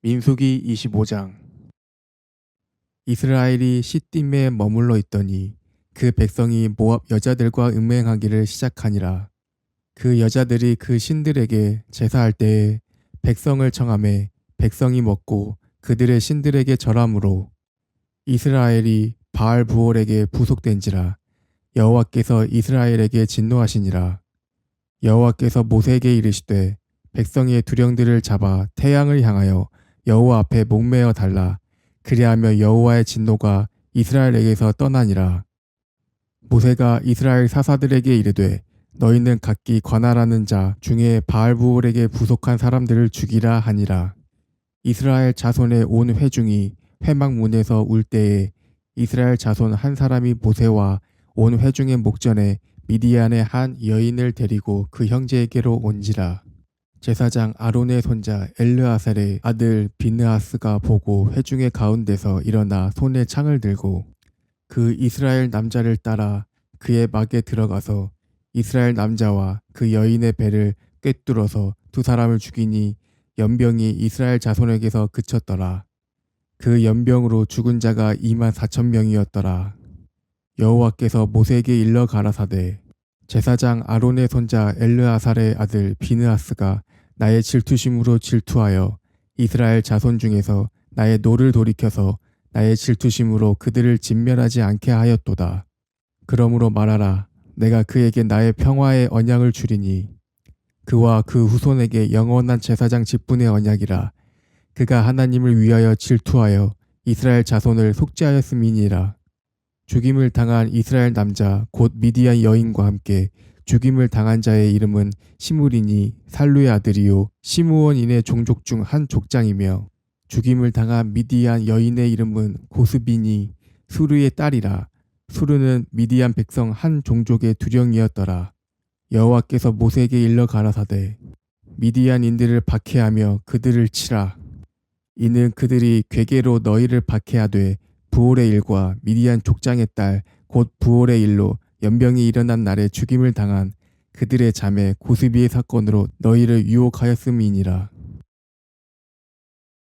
민수기 25장 이스라엘이 시딤에 머물러 있더니 그 백성이 모압 여자들과 음행하기를 시작하니라. 그 여자들이 그 신들에게 제사할 때에 백성을 청함에 백성이 먹고 그들의 신들에게 절함으로 이스라엘이 바알 부올에게 부속된지라 여호와께서 이스라엘에게 진노하시니라. 여호와께서 모세에게 이르시되 백성의 두령들을 잡아 태양을 향하여 여호와 앞에 목매어 달라. 그리하며 여호와의 진노가 이스라엘에게서 떠나니라. 모세가 이스라엘 사사들에게 이르되 너희는 각기 관할하는 자 중에 바알부올에게 부속한 사람들을 죽이라 하니라. 이스라엘 자손의 온 회중이 회막문에서 울 때에 이스라엘 자손 한 사람이 모세와 온 회중의 목전에 미디안의 한 여인을 데리고 그 형제에게로 온지라 제사장 아론의 손자 엘르아살의 아들 비느하스가 보고 회중의 가운데서 일어나 손에 창을 들고 그 이스라엘 남자를 따라 그의 막에 들어가서 이스라엘 남자와 그 여인의 배를 꿰뚫어서 두 사람을 죽이니 연병이 이스라엘 자손에게서 그쳤더라. 그 연병으로 죽은 자가 2만 4천 명이었더라. 여호와께서 모세에게 일러 가라사대 제사장 아론의 손자 엘르아살의 아들 비느하스가 나의 질투심으로 질투하여 이스라엘 자손 중에서 나의 노를 돌이켜서 나의 질투심으로 그들을 진멸하지 않게 하였도다. 그러므로 말하라. 내가 그에게 나의 평화의 언약을 주리니 그와 그 후손에게 영원한 제사장 직분의 언약이라. 그가 하나님을 위하여 질투하여 이스라엘 자손을 속죄하였음이니라. 죽임을 당한 이스라엘 남자 곧 미디안 여인과 함께 죽임을 당한 자의 이름은 시므리니 살루의 아들이요 시므온인의 종족 중 한 족장이며 죽임을 당한 미디안 여인의 이름은 고스비니 수르의 딸이라. 수르는 미디안 백성 한 종족의 두령이었더라. 여호와께서 모세에게 일러 가라사대 미디안인들을 박해하며 그들을 치라. 이는 그들이 괴계로 너희를 박해하되 부올의 일과 미디안 족장의 딸 곧 부올의 일로 연병이 일어난 날에 죽임을 당한 그들의 자매 고스비의 사건으로 너희를 유혹하였음이니라.